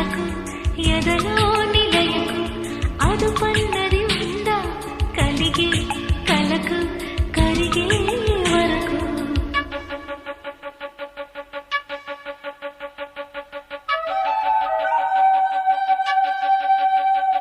మనకు ఎదలో